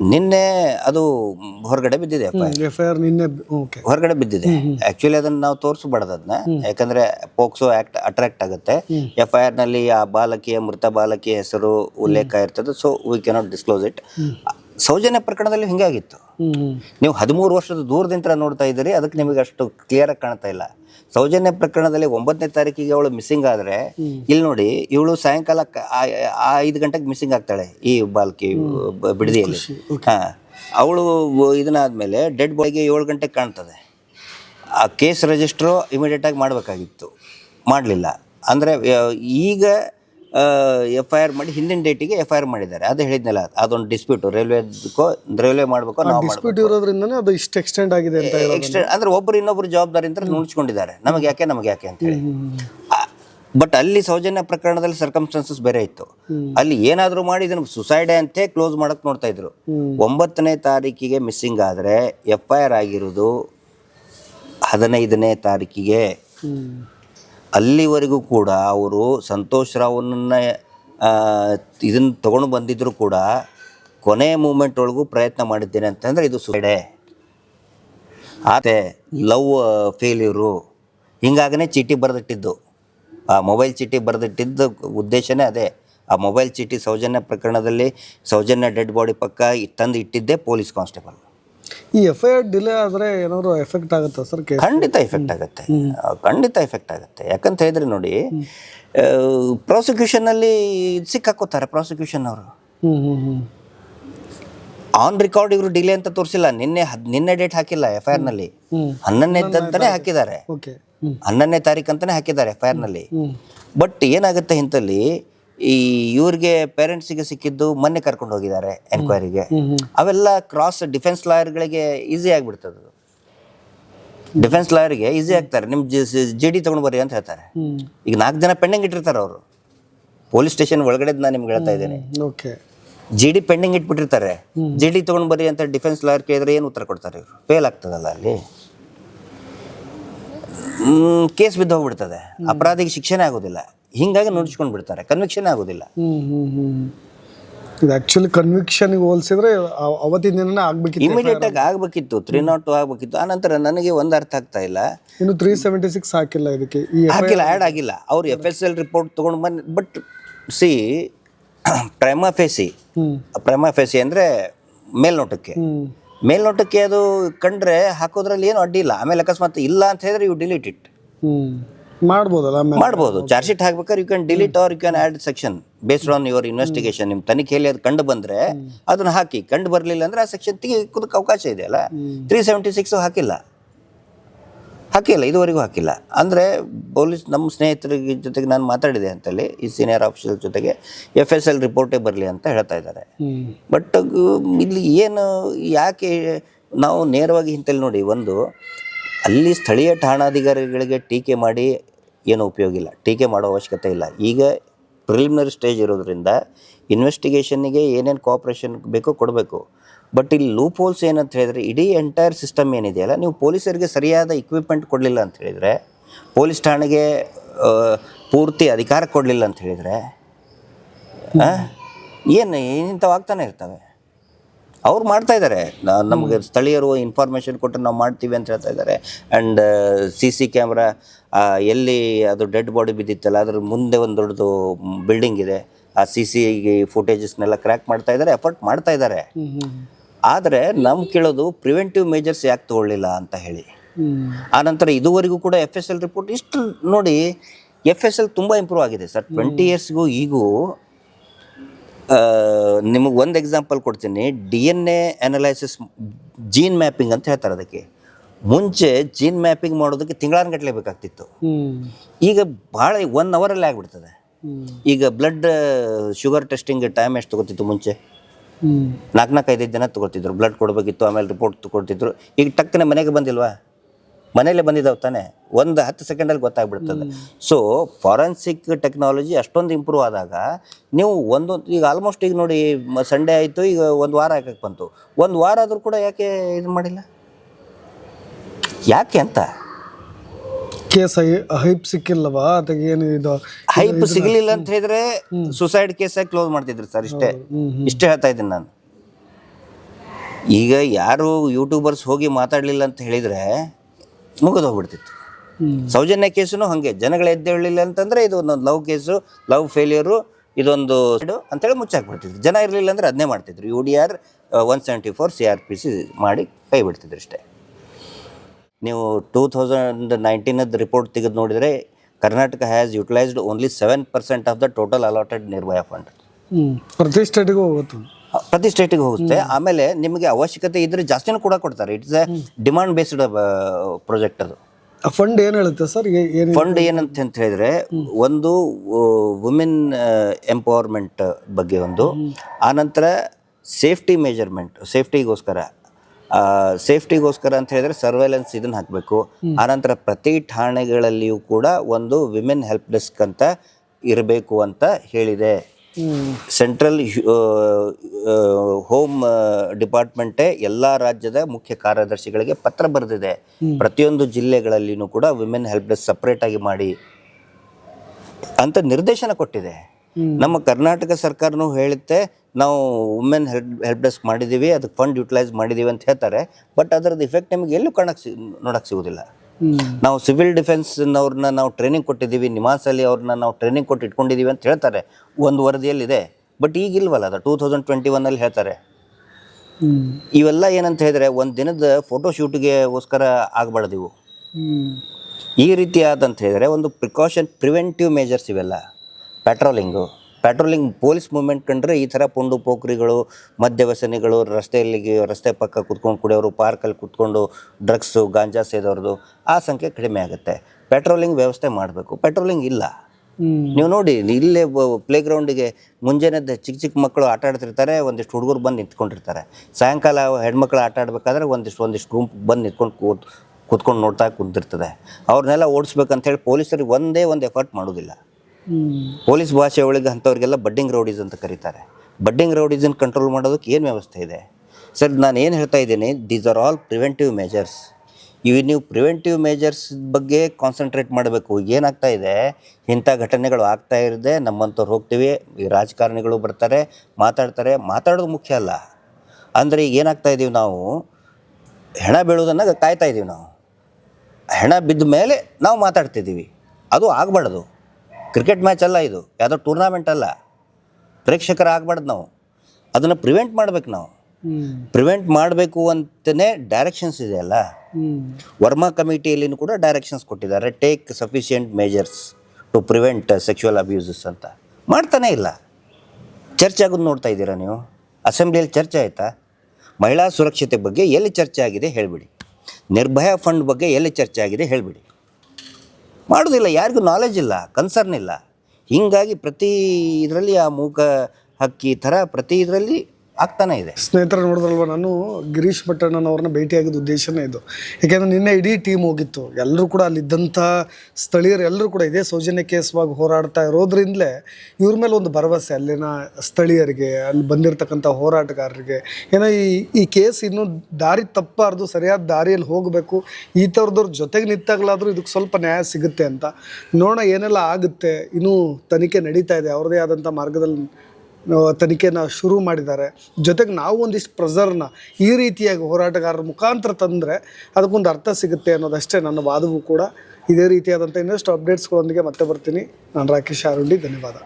ನಿನ್ನೆ ಅದು ಹೊರಗಡೆ ಬಿದ್ದಿದೆ F I F I R ನಿನ್ನೆ ಓಕೆ ಹೊರಗಡೆ ಬಿದ್ದಿದೆ. ಆಕ್ಚುಲಿ ಅದನ್ನ ನಾವು ತೋರಿಸಬಾರ್ದು ಅದನ್ನ ಯಾಕಂದ್ರೆ ಪೋಕ್ಸೋ ಆಕ್ಟ್ ಅಟ್ರಾಕ್ಟ್ ಆಗುತ್ತೆ. ಎಫ್ ಐ ಆರ್ನಲ್ಲಿ ಆ ಬಾಲಕಿಯ ಮೃತ ಬಾಲಕಿಯ ಹೆಸರು ಉಲ್ಲೇಖ ಇರ್ತದೆ. So we cannot disclose it Soujanya ಪ್ರಕರಣದಲ್ಲಿ ಹಿಂಗಾಗಿತ್ತು ಹ್ಮ್ ಹ್ಮ್ ನೀವು ಹದಿಮೂರು ವರ್ಷದ ದೂರದಿಂದ ನೋಡ್ತಾ ಇದ್ದೀರಿ ಅದಕ್ಕೆ ನಿಮಗೆ ಅಷ್ಟು ಕ್ಲಿಯರ್ ಆಗಿ ಕಾಣ್ತಾ ಇಲ್ಲ. ಸೌಜನ್ಯ ಪ್ರಕರಣದಲ್ಲಿ ಒಂಬತ್ತನೇ ತಾರೀಕಿಗೆ ಅವಳು ಮಿಸ್ಸಿಂಗ್ ಆದ್ರೆ ಇಲ್ಲಿ ನೋಡಿ ಇವಳು ಸಾಯಂಕಾಲ ಐದು ಗಂಟೆಗೆ ಮಿಸ್ಸಿಂಗ್ ಆಗ್ತಾಳೆ ಈ ಬಾಲ್ಕಿ ಬಿಡದಿಯಲ್ಲಿ. ಹಾ ಅವಳು ಇದನ್ನಾದ್ಮೇಲೆ ಡೆಡ್ ಬಾಡಿಗೆ ಏಳು ಗಂಟೆಗೆ ಕಾಣ್ತದೆ. ಆ ಕೇಸ್ ರಿಜಿಸ್ಟ್ರು ಇಮಿಡಿಯೇಟ್ ಆಗಿ ಮಾಡಬೇಕಾಗಿತ್ತು. ಮಾಡಲಿಲ್ಲ. ಅಂದರೆ ಈಗ ಎಫ್ ಐ ಆರ್ ಮಾಡಿ ಹಿಂದಿನ ಡೇಟಿಗೆ ಎಫ್ ಐ ಆರ್ ಮಾಡಿದ್ದಾರೆ. ಅದು ಹೇಳಿದ್ನಲ್ಲ ಅದೊಂದು ಡಿಸ್ಪ್ಯೂಟ್ ರೈಲ್ವೆದಕ್ಕೋ ರೈಲ್ವೆ ಮಾಡಬೇಕೋ ನಾವು ಡಿಸ್ಪ್ಯೂಟ್ ಇರೋದ್ರಿಂದನೇ ಅದು ಇಷ್ಟು ಎಕ್ಸ್ಟೆಂಡ್ ಆಗಿದೆ ಅಂತ ಎಕ್ಸ್ಟೆಂಡ್ ಅಂದ್ರೆ ಒಬ್ಬರು ಇನ್ನೊಬ್ರು ಜವಾಬ್ದಾರಿ ಅಂತ ನುಡ್ಸ್ಕೊಂಡಿದ್ದಾರೆ ನಮಗೆ ಯಾಕೆ ನಮಗೆ ಯಾಕೆ ಅಂತ ಹೇಳಿ. ಬಟ್ ಅಲ್ಲಿ ಸೌಜನ್ಯ ಪ್ರಕರಣದಲ್ಲಿ ಸರ್ಕಮ್ಸ್ಟಾನ್ಸಸ್ ಬೇರೆ ಇತ್ತು. ಅಲ್ಲಿ ಏನಾದರೂ ಮಾಡಿ ಇದನ್ನು ಸುಸೈಡ್ ಅಂತೆ ಕ್ಲೋಸ್ ಮಾಡಕ್ ನೋಡ್ತಾ ಇದ್ರು. ಒಂಬತ್ತನೇ ತಾರೀಕಿಗೆ ಮಿಸ್ಸಿಂಗ್ ಆದರೆ ಎಫ್ ಐ ಆರ್ ಆಗಿರೋದು ಹದಿನೈದನೇ ತಾರೀಕಿಗೆ ಅಲ್ಲಿವರೆಗೂ ಕೂಡ ಅವರು ಸಂತೋಷ್ ರಾವ್ನ ಇದನ್ನು ತೊಗೊಂಡು ಬಂದಿದ್ದರೂ ಕೂಡ ಕೊನೆ ಮೂಮೆಂಟ್ ಒಳಗೂ ಪ್ರಯತ್ನ ಮಾಡಿದ್ದೇನೆ ಅಂತಂದರೆ ಇದು ಸುಡೆ ಆತೆ ಲವ್ ಫೇಲ್ಯೂರು ಹಿಂಗಾಗನೇ ಚೀಟಿ ಬರೆದಿಟ್ಟಿದ್ದು. ಆ ಮೊಬೈಲ್ ಚೀಟಿ ಬರೆದಿಟ್ಟಿದ್ದು ಉದ್ದೇಶನೇ ಅದೇ. ಆ ಮೊಬೈಲ್ ಚೀಟಿ ಸೌಜನ್ಯ ಪ್ರಕರಣದಲ್ಲಿ ಸೌಜನ್ಯ ಡೆಡ್ ಬಾಡಿ ಪಕ್ಕ ತಂದು ಇಟ್ಟಿದ್ದೇ ಪೊಲೀಸ್ ಕಾನ್ಸ್ಟೇಬಲ್. ಈ ಎಫ್ ಐ ಆರ್ ಡಿಲೇ ಆದರೆ ಏನಾದ್ರು ಎಫೆಕ್ಟ್ ಆಗುತ್ತಾ ಸರ್ ಕೇಸ್ ಖಂಡಿತ ಎಫೆಕ್ಟ್ ಆಗುತ್ತೆ. ಖಂಡಿತ ಎಫೆಕ್ಟ್ ಆಗುತ್ತೆ. ಯಾಕಂತ ಹೇಳಿದ್ರೆ ನೋಡಿ ಪ್ರಾಸಿಕ್ಯೂಷನಲ್ಲಿ ಸಿಕ್ಕಾಕೋತಾರೆ ಪ್ರಾಸಿಕ್ಯೂಷನ್ ಅವರು. ಆನ್ ರೆಕಾರ್ಡ್ ಇವರು ಡಿಲೇ ಅಂತ ತೋರಿಸಿಲ್ಲ. ನಿನ್ನೆ ನಿನ್ನೆ ಡೇಟ್ ಹಾಕಿಲ್ಲ ಎಫ್ ಐ ಆರ್ನಲ್ಲಿ. ಹನ್ನೊಂದನೇ ಅಂತಾನೆ ಹಾಕಿದ್ದಾರೆ. ಹನ್ನೊಂದನೇ ತಾರೀಕು ಅಂತಾನೆ ಹಾಕಿದ್ದಾರೆ ಎಫ್ ಐ ಆರ್ನಲ್ಲಿ. ಬಟ್ ಏನಾಗುತ್ತೆ ಇಂಥಲ್ಲಿ ಈ ಇವ್ರಿಗೆ ಪೇರೆಂಟ್ಸಿಗೆ ಸಿಕ್ಕಿದ್ದು ಮೊನ್ನೆ ಕರ್ಕೊಂಡು ಹೋಗಿದ್ದಾರೆ ಎನ್ಕ್ವೈರಿಗೆ ಅವೆಲ್ಲ ಕ್ರಾಸ್ ಡಿಫೆನ್ಸ್ ಲಾಯರ್ಗಳಿಗೆ ಈಸಿ ಆಗಿಬಿಡ್ತದೆ ಡಿಫೆನ್ಸ್ ಡಿಫೆನ್ಸ್ ಲಾಯರ್ಗೆ ಈಸಿ ಆಗ್ತಾರೆ. ನಿಮ್ಮ ಜಿ ಡಿ ತೊಗೊಂಡು ಬರ್ರಿ ಅಂತ ಹೇಳ್ತಾರೆ. ಈಗ ನಾಲ್ಕು ಜನ ಪೆಂಡಿಂಗ್ ಇಟ್ಟಿರ್ತಾರೆ ಅವರು. ಪೊಲೀಸ್ ಸ್ಟೇಷನ್ ಒಳಗಡೆ ನಾನು ನಿಮ್ಗೆ ಹೇಳ್ತಾ ಇದ್ದೇನೆ. ಓಕೆ ಜಿ ಡಿ ಪೆಂಡಿಂಗ್ ಇಟ್ಬಿಟ್ಟಿರ್ತಾರೆ. ಜಿ ಡಿ ತೊಗೊಂಡು ಬರ್ರಿ ಅಂತ ಡಿಫೆನ್ಸ್ ಲಾಯರ್ ಕೇಳಿದ್ರೆ ಏನು ಉತ್ತರ ಕೊಡ್ತಾರೆ ಇವರು? ಫೇಲ್ ಆಗ್ತದಲ್ಲ ಅಲ್ಲಿ. ಕೇಸ್ ಬಿದ್ದು ಹೋಗ್ಬಿಡ್ತದೆ. ಅಪರಾಧಿಗೆ ಶಿಕ್ಷೆನೇ ಆಗೋದಿಲ್ಲ. ಹಿಂಗಾಗಿ ನುಡಿಸ್ಕೊಂಡು ಬಿಡ್ತಾರೆ ಕನ್ವಿಕ್ಷನ್ ಆಗೋದಿಲ್ಲ ಇದು ಆಕ್ಚುಲಿ ಕನ್ವಿಕ್ಷನ್ಗೆ ಹೋಲಿಸಿದ್ರೆ ಅವ- ಅವತ್ತಿನ ದಿನನೇ ಆಗ್ಬೇಕಿತ್ತು ಇಮಿಡಿಯೇಟ್ ಆಗಿ ಆಗ್ಬೇಕಿತ್ತು ತ್ರೀ ನಾಟ್ ಟು ಆ ಆನಂತರ ನನಗೆ ಒಂದು ಅರ್ಥ ಆಗ್ತಾ ಇಲ್ಲ. ಇನ್ನು ತ್ರೀ ಸೆವೆಂಟಿ ಸಿಕ್ಸ್ ಹಾಕಿಲ್ಲ ಇದಕ್ಕೆ. ಹಾಕಿಲ್ಲ ಆ್ಯಡ್ ಆಗಿಲ್ಲ. ಅವ್ರು ಎಫ್ ಎಸ್ ಎಲ್ ರಿಪೋರ್ಟ್ ತೊಗೊಂಡು ಬಂದು ಬಟ್ ಸಿ ಪ್ರೈಮ ಫೇಸಿ ಹ್ಮ್. ಪ್ರೈಮ ಫೇಸಿ ಅಂದರೆ ಮೇಲ್ನೋಟಕ್ಕೆ. ಮೇಲ್ನೋಟಕ್ಕೆ ಅದು ಕಂಡ್ರೆ ಹಾಕೋದ್ರಲ್ಲಿ ಏನು ಅಡ್ಡಿ ಇಲ್ಲ ಆಮೇಲೆ ಅಕಸ್ಮಾತ್ ಇಲ್ಲ ಅಂತ ಹೇಳಿದ್ರೆ ಯು ಡಿಲೀಟ್ ಇಟ್ ಮಾಡ್ಬೋದಲ್ಲ ಮಾಡ್ಬೋದು. Charge sheet ಹಾಕ್ಬೇಕಾದ್ರೆ you can delete or you can add section based on your investigation ನಿಮ್ಮ ತನಿಖೆಯಲ್ಲಿ ಅದು ಕಂಡು ಬಂದ್ರೆ ಅದನ್ನ ಹಾಕಿ. ಕಂಡು ಬರಲಿಲ್ಲ ಅಂದ್ರೆ ಆ ಸೆಕ್ಷನ್ ತೆಗಿಯೋದಕ್ಕೆ ಅವಕಾಶ ಇದೆ ಅಲ್ಲ? ತ್ರೀ ಸೆವೆಂಟಿ ಸಿಕ್ಸ್ ಹಾಕಿಲ್ಲ. ಹಾಕಿಲ್ಲ ಇದುವರೆಗೂ ಹಾಕಿಲ್ಲ. ಅಂದ್ರೆ ಪೊಲೀಸ್ ನಮ್ಮ ಸ್ನೇಹಿತರ ಜೊತೆಗೆ ನಾನು ಮಾತಾಡಿದೆ ಅಂತಲ್ಲಿ ಈ ಸೀನಿಯರ್ ಆಫೀಸರ್ ಜೊತೆಗೆ ಎಫ್ ಎಸ್ ಎಲ್ ರಿಪೋರ್ಟೇ ಬರಲಿ ಅಂತ ಹೇಳ್ತಾ ಇದ್ದಾರೆ. ಬಟ್ ಇಲ್ಲಿ ಏನು ಯಾಕೆ ನಾವು ನೇರವಾಗಿ ಇಂತಲ್ಲಿ ನೋಡಿ ಒಂದು ಅಲ್ಲಿ ಸ್ಥಳೀಯ ಠಾಣಾಧಿಕಾರಿಗಳಿಗೆ ಟೀಕೆ ಮಾಡಿ ಏನು ಉಪಯೋಗ ಇಲ್ಲ. ಟೀಕೆ ಮಾಡೋ ಅವಶ್ಯಕತೆ ಇಲ್ಲ. ಈಗ ಪ್ರಿಲಿಮಿನರಿ ಸ್ಟೇಜ್ ಇರೋದ್ರಿಂದ ಇನ್ವೆಸ್ಟಿಗೇಷನ್ನಿಗೆ ಏನೇನು ಕೋಆಪ್ರೇಷನ್ ಬೇಕೋ ಕೊಡಬೇಕು. ಬಟ್ ಇಲ್ಲಿ ಲೂಪ್ ಹೋಲ್ಸ್ ಏನಂತ ಹೇಳಿದ್ರೆ ಇಡೀ ಎಂಟೈರ್ ಸಿಸ್ಟಮ್ ಏನಿದೆಯಲ್ಲ ನೀವು ಪೊಲೀಸರಿಗೆ ಸರಿಯಾದ ಇಕ್ವಿಪ್ಮೆಂಟ್ ಕೊಡಲಿಲ್ಲ ಅಂತ ಹೇಳಿದರೆ, ಪೊಲೀಸ್ ಠಾಣೆಗೆ ಪೂರ್ತಿ ಅಧಿಕಾರ ಕೊಡಲಿಲ್ಲ ಅಂತ ಹೇಳಿದರೆ ಏನು ಇಂಥವು ಇರ್ತವೆ. ಅವ್ರು ಮಾಡ್ತಾ ಇದ್ದಾರೆ. ನಮಗೆ ಸ್ಥಳೀಯರು ಇನ್ಫಾರ್ಮೇಷನ್ ಕೊಟ್ಟು ನಾವು ಮಾಡ್ತೀವಿ ಅಂತ ಹೇಳ್ತಾ ಇದ್ದಾರೆ. ಆ್ಯಂಡ್ ಸಿ ಸಿ ಕ್ಯಾಮ್ರಾ ಎಲ್ಲಿ ಅದು ಡೆಡ್ ಬಾಡಿ ಬಿದ್ದಿತ್ತಲ್ಲ ಅದ್ರ ಮುಂದೆ ಒಂದು ದೊಡ್ಡದು ಬಿಲ್ಡಿಂಗ್ ಇದೆ. ಆ ಸಿ ಸಿ ಫುಟೇಜಸ್ನೆಲ್ಲ ಕ್ರ್ಯಾಕ್ ಮಾಡ್ತಾ ಇದ್ದಾರೆ ಎಫರ್ಟ್ ಮಾಡ್ತಾ ಇದ್ದಾರೆ. ಆದರೆ ನಮ್ಮ ಕೇಳೋದು ಪ್ರಿವೆಂಟಿವ್ ಮೇಜರ್ಸ್ ಯಾಕೆ ತಗೊಳ್ಳಿಲ್ಲ ಅಂತ ಹೇಳಿ. ಆನಂತರ ಇದುವರೆಗೂ ಕೂಡ ಎಫ್ ಎಸ್ ಎಲ್ ರಿಪೋರ್ಟ್ ಇಷ್ಟು ನೋಡಿ ಎಫ್ ಎಸ್ ಎಲ್ ತುಂಬ ಇಂಪ್ರೂವ್ ಆಗಿದೆ. ಸರ್ ಟ್ವೆಂಟಿ ಇಯರ್ಸ್ಗೂ ಈಗೂ ನಿಮಗೆ ಒಂದು ಎಕ್ಸಾಂಪಲ್ ಕೊಡ್ತೀನಿ. D N A analysis gene mapping ಅಂತ ಹೇಳ್ತಾರೆ ಅದಕ್ಕೆ. ಮುಂಚೆ ಜೀನ್ ಮ್ಯಾಪಿಂಗ್ ಮಾಡೋದಕ್ಕೆ ತಿಂಗಳಾನ್ಗಟ್ಲೆ ಬೇಕಾಗ್ತಿತ್ತು. ಈಗ ಭಾಳ ಒನ್ ಅವರಲ್ಲಿ ಆಗಿಬಿಡ್ತದೆ. ಈಗ ಬ್ಲಡ್ ಶುಗರ್ ಟೆಸ್ಟಿಂಗ್ ಟೈಮ್ ಎಷ್ಟು ತಗೋತಿತ್ತು ಮುಂಚೆ? ನಾಲ್ಕು ನಾಲ್ಕು ಐದೈದು ದಿನ ತಗೋತಿದ್ರು. ಬ್ಲಡ್ ಕೊಡಬೇಕಿತ್ತು ಆಮೇಲೆ ರಿಪೋರ್ಟ್ ಕೊಡ್ತಿದ್ರು. ಈಗ ಟಕ್ಕನೆ ಮನೆಗೆ ಬಂದಿಲ್ವಾ? ಮನೇಲೆ ಬಂದಿದ್ದಾವೆ ತಾನೆ. ಒಂದು ಹತ್ತು ಸೆಕೆಂಡಲ್ಲಿ ಗೊತ್ತಾಗ್ಬಿಡ್ತದೆ. ಸೊ ಫಾರೆನ್ಸಿಕ್ ಟೆಕ್ನಾಲಜಿ ಅಷ್ಟೊಂದು ಇಂಪ್ರೂವ್ ಆದಾಗ ನೀವು ಒಂದೊಂದು ಈಗ ಆಲ್ಮೋಸ್ಟ್ ಈಗ ನೋಡಿ ಸಂಡೇ ಆಯಿತು ಈಗ ಒಂದು ವಾರ ಯಾಕೆ ಬಂತು? ಒಂದು ವಾರ ಆದರೂ ಕೂಡ ಯಾಕೆ ಇದು ಮಾಡಿಲ್ಲ? ಯಾಕೆ ಅಂತ? ಕೇಸ್ ಹೈಪ್ ಸಿಕ್ಕಿಲ್ಲವಾ? ಅಥವಾ ಏನು ಇದು? ಹೈಪ್ ಸಿಗಲಿಲ್ಲ ಅಂತ ಹೇಳಿದ್ರೆ ಸುಸೈಡ್ ಕೇಸಾಗಿ ಕ್ಲೋಸ್ ಮಾಡ್ತಿದ್ರು ಸರ್ ಇಷ್ಟೇ. ಇಷ್ಟೇ ಹೇಳ್ತಾ ಇದ್ದೀನಿ ನಾನು. ಈಗ ಯಾರು ಯೂಟ್ಯೂಬರ್ಸ್ ಹೋಗಿ ಮಾತಾಡಲಿಲ್ಲ ಅಂತ ಹೇಳಿದರೆ ಮುಗಿದು ಹೋಗ್ಬಿಡ್ತಿತ್ತು ಹ್ಮ್. ಸೌಜನ್ಯ ಕೇಸು ಹಾಗೆ. ಜನಗಳು ಎದ್ದೇಳಲಿಲ್ಲ ಅಂತಂದರೆ ಇದು ಒಂದೊಂದು ಲವ್ ಕೇಸು, ಲವ್ ಫೇಲಿಯರು, ಇದೊಂದು ಇದು ಅಂತೇಳಿ ಮುಚ್ಚಾಕ್ಬಿಡ್ತಿದ್ರು. ಜನ ಇರಲಿಲ್ಲ ಅಂದರೆ ಅದನ್ನೇ ಮಾಡ್ತಿದ್ರು. U D R one seventy four C R P C ಮಾಡಿ ಕೈ ಬಿಡ್ತಿದ್ರು ಅಷ್ಟೇ. ನೀವು ಟೂ ತೌಸಂಡ್ ನೈನ್ಟೀನದ್ದು ರಿಪೋರ್ಟ್ ತೆಗೆದು ನೋಡಿದರೆ Karnataka has utilised only seven percent of the total allotted Nirbhaya fund ಪ್ರತಿ ಸ್ಟೇಟಿಗೂ ಹೋಗುತ್ತೆ ಪ್ರತಿ ಸ್ಟೇಟಿಗೆ ಹೋಗುತ್ತೆ. ಆಮೇಲೆ ನಿಮಗೆ ಅವಶ್ಯಕತೆ ಇದ್ರೆ ಜಾಸ್ತಿನೂ ಕೂಡ ಕೊಡ್ತಾರೆ. It's a demand based project ಅದು. ಫಂಡ್ ಏನು ಹೇಳುತ್ತೆ ಸರ್ ಫಂಡ್ ಏನಂತ ಅಂತ ಹೇಳಿದ್ರೆ ಒಂದು ವುಮೆನ್ ಎಂಪವರ್ಮೆಂಟ್ ಬಗ್ಗೆ ಒಂದು. ಆನಂತರ ಸೇಫ್ಟಿ ಮೆಜರ್ಮೆಂಟ್ ಸೇಫ್ಟಿಗೋಸ್ಕರ ಸೇಫ್ಟಿಗೋಸ್ಕರ ಅಂತ ಹೇಳಿದ್ರೆ ಸರ್ವೆಲೆನ್ಸ್ ಇದನ್ನ ಹಾಕಬೇಕು. ಆನಂತರ ಪ್ರತಿ ಠಾಣೆಗಳಲ್ಲಿಯೂ ಕೂಡ ಒಂದು ವಿಮೆನ್ ಹೆಲ್ಪ್ ಡೆಸ್ಕ್ ಅಂತ ಇರಬೇಕು ಅಂತ ಹೇಳಿದೆ. ಸೆಂಟ್ರಲ್ ಹೋಮ್ ಡಿಪಾರ್ಟ್ಮೆಂಟೇ ಎಲ್ಲ ರಾಜ್ಯದ ಮುಖ್ಯ ಕಾರ್ಯದರ್ಶಿಗಳಿಗೆ ಪತ್ರ ಬರೆದಿದೆ. ಪ್ರತಿಯೊಂದು ಜಿಲ್ಲೆಗಳಲ್ಲಿನೂ ಕೂಡ ವಿಮೆನ್ ಹೆಲ್ಪ್ ಡೆಸ್ಕ್ ಸಪ್ರೇಟ್ ಆಗಿ ಮಾಡಿ ಅಂತ ನಿರ್ದೇಶನ ಕೊಟ್ಟಿದೆ. ನಮ್ಮ ಕರ್ನಾಟಕ ಸರ್ಕಾರನೂ ಹೇಳುತ್ತೆ ನಾವು ವುಮೆನ್ ಹೆಲ್ಪ್ ಹೆಲ್ಪ್ ಡೆಸ್ಕ್ ಮಾಡಿದ್ದೀವಿ ಅದಕ್ಕೆ ಫಂಡ್ ಯುಟಿಲೈಸ್ ಮಾಡಿದ್ದೀವಿ ಅಂತ ಹೇಳ್ತಾರೆ ಬಟ್ ಅದರದ್ದು ಇಫೆಕ್ಟ್ ನಿಮಗೆ ಎಲ್ಲೂ ಕಾಣಕ್ಕೆ ಸಿ ನೋಡಕ್ಕೆ ಸಿಗೋದಿಲ್ಲ. ನಾವು ಸಿವಿಲ್ ಡಿಫೆನ್ಸ್ನವ್ರನ್ನ ನಾವು ಟ್ರೈನಿಂಗ್ ಕೊಟ್ಟಿದ್ದೀವಿ ನಿಮಾಸಲ್ಲಿ ಅವ್ರನ್ನ ನಾವು ಟ್ರೈನಿಂಗ್ ಕೊಟ್ಟು ಇಟ್ಕೊಂಡಿದ್ದೀವಿ ಅಂತ ಹೇಳ್ತಾರೆ. ಒಂದು ವರದಿಯಲ್ಲಿದೆ. ಬಟ್ ಈಗ ಇಲ್ವಲ್ಲ ಅದು? ಟೂ ತೌಸಂಡ್ ಟ್ವೆಂಟಿ ಒನ್ನಲ್ಲಿ ಹೇಳ್ತಾರೆ. ಇವೆಲ್ಲ ಏನಂತ ಹೇಳಿದ್ರೆ ಒಂದು ದಿನದ ಫೋಟೋ ಶೂಟ್ಗೆಗೋಸ್ಕರ ಆಗಬಾರ್ದು ಇವು. ಈ ರೀತಿ ಆದಂತ ಹೇಳಿದ್ರೆ ಒಂದು ಪ್ರಿಕಾಷನ್ ಪ್ರಿವೆಂಟಿವ್ ಮೇಜರ್ಸ್ ಇವೆಲ್ಲ. ಪೆಟ್ರೋಲಿಂಗು ಪೆಟ್ರೋಲಿಂಗ್ ಪೊಲೀಸ್ ಮೂವ್ಮೆಂಟ್ ಕಂಡ್ರೆ ಈ ಥರ ಪುಂಡು ಪೋಖ್ರಿಗಳು ಮದ್ಯವ್ಯಸನಿಗಳು ರಸ್ತೆಯಲ್ಲಿ ರಸ್ತೆ ಪಕ್ಕ ಕುತ್ಕೊಂಡು ಕುಡಿಯೋರು ಪಾರ್ಕಲ್ಲಿ ಕುತ್ಕೊಂಡು ಡ್ರಗ್ಸು ಗಾಂಜಾ ಸೇದೋರ್ದು ಆ ಸಂಖ್ಯೆ ಕಡಿಮೆ ಆಗುತ್ತೆ. ಪೆಟ್ರೋಲಿಂಗ್ ವ್ಯವಸ್ಥೆ ಮಾಡಬೇಕು. ಪೆಟ್ರೋಲಿಂಗ್ ಇಲ್ಲ. ನೀವು ನೋಡಿ ಇಲ್ಲೇ ಪ್ಲೇ ಗ್ರೌಂಡಿಗೆ ಮುಂಜಾನೆದ್ದು ಚಿಕ್ಕ ಚಿಕ್ಕ ಮಕ್ಕಳು ಆಟ ಆಡ್ತಿರ್ತಾರೆ ಒಂದಿಷ್ಟು ಹುಡುಗರು ಬಂದು ನಿಂತ್ಕೊಂಡಿರ್ತಾರೆ. ಸಾಯಂಕಾಲ ಹೆಣ್ಮಕ್ಳು ಆಟ ಆಡಬೇಕಾದ್ರೆ ಒಂದಿಷ್ಟು ಒಂದಿಷ್ಟು ಗುಂಪು ಬಂದು ನಿಂತ್ಕೊಂಡು ಕೂತ್ ಕೂತ್ಕೊಂಡು ನೋಡ್ತಾ ಕುಂತಿರ್ತದೆ. ಅವ್ರನ್ನೆಲ್ಲ ಓಡಿಸ್ಬೇಕಂತ ಹೇಳಿ ಪೊಲೀಸರಿಗೆ ಒಂದೇ ಒಂದು ಎಫರ್ಟ್ ಮಾಡೋದಿಲ್ಲ ಪೊಲೀಸ್ ಭಾಷೆ ಒಳಗೆ ಅಂಥವ್ರಿಗೆಲ್ಲ ಬಡ್ಡಿಂಗ್ ರೌಡೀಸ್ ಅಂತ ಕರೀತಾರೆ. ಬಡ್ಡಿಂಗ್ ರೌಡೀಸನ್ನು ಕಂಟ್ರೋಲ್ ಮಾಡೋದಕ್ಕೆ ಏನು ವ್ಯವಸ್ಥೆ ಇದೆ? ಸರ್, ನಾನು ಏನು ಹೇಳ್ತಾ ಇದ್ದೀನಿ these are all preventive measures ಇವು ನೀವು ಪ್ರಿವೆಂಟಿವ್ ಮೇಜರ್ಸ್ ಬಗ್ಗೆ ಕಾನ್ಸಂಟ್ರೇಟ್ ಮಾಡಬೇಕು. ಏನಾಗ್ತಾ ಇದೆ? ಇಂಥ ಘಟನೆಗಳು ಆಗ್ತಾ ಇರದೆ ನಮ್ಮಂಥವ್ರು ಹೋಗ್ತೀವಿ, ಈ ರಾಜಕಾರಣಿಗಳು ಬರ್ತಾರೆ, ಮಾತಾಡ್ತಾರೆ. ಮಾತಾಡೋದು ಮುಖ್ಯ ಅಲ್ಲ. ಅಂದರೆ ಈಗ ಏನಾಗ್ತಾ ಇದ್ದೀವಿ ನಾವು? ಹೆಣ ಬೀಳೋದನ್ನು ಕಾಯ್ತಾ ಇದ್ದೀವಿ ನಾವು. ಹೆಣ ಬಿದ್ದ ಮೇಲೆ ನಾವು ಮಾತಾಡ್ತಿದ್ದೀವಿ ಅದು ಆಗಬಾರ್ದು. ಕ್ರಿಕೆಟ್ ಮ್ಯಾಚ್ ಅಲ್ಲ ಇದು ಯಾವುದೋ ಟೂರ್ನಾಮೆಂಟ್ ಅಲ್ಲ. ಪ್ರೇಕ್ಷಕರ ಆಗಬಾರ್ದು ನಾವು. ಅದನ್ನು ಪ್ರಿವೆಂಟ್ ಮಾಡ್ಬೇಕು ನಾವು. ಪ್ರಿವೆಂಟ್ ಮಾಡಬೇಕು ಅಂತಲೇ ಡೈರೆಕ್ಷನ್ಸ್ ಇದೆಯಲ್ಲ ವರ್ಮಾ ಕಮಿಟಿಯಲ್ಲಿನೂ ಕೂಡ ಡೈರೆಕ್ಷನ್ಸ್ ಕೊಟ್ಟಿದ್ದಾರೆ. Take sufficient measures to prevent sexual abuses ಅಂತ. ಮಾಡ್ತಾನೇ ಇಲ್ಲ. ಚರ್ಚೆ ಆಗೋದು ನೋಡ್ತಾ ಇದ್ದೀರಾ ನೀವು? ಅಸೆಂಬ್ಲಿಯಲ್ಲಿ ಚರ್ಚೆ ಆಯಿತಾ? ಮಹಿಳಾ ಸುರಕ್ಷತೆ ಬಗ್ಗೆ ಎಲ್ಲಿ ಚರ್ಚೆ ಆಗಿದೆ ಹೇಳಿಬಿಡಿ. ನಿರ್ಭಯ ಫಂಡ್ ಬಗ್ಗೆ ಎಲ್ಲಿ ಚರ್ಚೆ ಆಗಿದೆ ಹೇಳಿಬಿಡಿ. ಮಾಡೋದಿಲ್ಲ, ಯಾರಿಗೂ ನಾಲೆಜ್ ಇಲ್ಲ ಕನ್ಸರ್ನ್ ಇಲ್ಲ. ಹೀಗಾಗಿ ಪ್ರತಿ ಇದರಲ್ಲಿ ಆ ಮೂಕ ಹಕ್ಕಿ ಥರ ಪ್ರತಿ ಇದರಲ್ಲಿ ಆಗ್ತಾನೆ ಇದೆ. ಸ್ನೇಹಿತರ ನೋಡಿದ್ರಲ್ವ ನಾನು? ಗಿರೀಶ್ ಭಟ್ಟಣ್ಣನವ್ರನ್ನ ಭೇಟಿಯಾಗಿದ್ದ ಉದ್ದೇಶನೇ ಇದು. ಯಾಕೆಂದ್ರೆ ನಿನ್ನೆ ಇಡೀ ಟೀಮ್ ಹೋಗಿತ್ತು. ಎಲ್ಲರೂ ಕೂಡ ಅಲ್ಲಿದ್ದಂಥ ಸ್ಥಳೀಯರು ಎಲ್ಲರೂ ಕೂಡ ಇದೇ ಸೌಜನ್ಯ ಕೇಸ್ವಾಗಿ ಹೋರಾಡ್ತಾ ಇರೋದ್ರಿಂದಲೇ ಇವ್ರ ಮೇಲೆ ಒಂದು ಭರವಸೆ ಅಲ್ಲಿನ ಸ್ಥಳೀಯರಿಗೆ, ಅಲ್ಲಿ ಬಂದಿರತಕ್ಕಂಥ ಹೋರಾಟಗಾರರಿಗೆ. ಏನೋ ಈ ಈ ಕೇಸ್ ಇನ್ನೂ ದಾರಿ ತಪ್ಪಾರ್ದು, ಸರಿಯಾದ ದಾರಿಯಲ್ಲಿ ಹೋಗಬೇಕು, ಈ ಥರದವ್ರ ಜೊತೆಗೆ ನಿಂತಾಗಲಾದರೂ ಇದಕ್ಕೆ ಸ್ವಲ್ಪ ನ್ಯಾಯ ಸಿಗುತ್ತೆ ಅಂತ. ನೋಡೋಣ ಏನೆಲ್ಲ ಆಗುತ್ತೆ. ಇನ್ನೂ ತನಿಖೆ ನಡೀತಾ ಇದೆ. ಅವ್ರದ್ದೇ ಆದಂಥ ಮಾರ್ಗದಲ್ಲಿ ತನಿಖೆನ ಶುರು ಮಾಡಿದ್ದಾರೆ. ಜೊತೆಗೆ ನಾವು ಒಂದಿಷ್ಟು ಪ್ರೆಸರ್ನ ಈ ರೀತಿಯಾಗಿ ಹೋರಾಟಗಾರರ ಮುಖಾಂತರ ತಂದರೆ ಅದಕ್ಕೊಂದು ಅರ್ಥ ಸಿಗುತ್ತೆ ಅನ್ನೋದಷ್ಟೇ ನನ್ನ ವಾದವೂ ಕೂಡ. ಇದೇ ರೀತಿಯಾದಂಥ ಇನ್ನಷ್ಟು ಅಪ್ಡೇಟ್ಸ್ಗಳೊಂದಿಗೆ ಮತ್ತೆ ಬರ್ತೀನಿ. ನಾನು ರಾಕೇಶ್ ಆರುಂಡಿ, ಧನ್ಯವಾದ.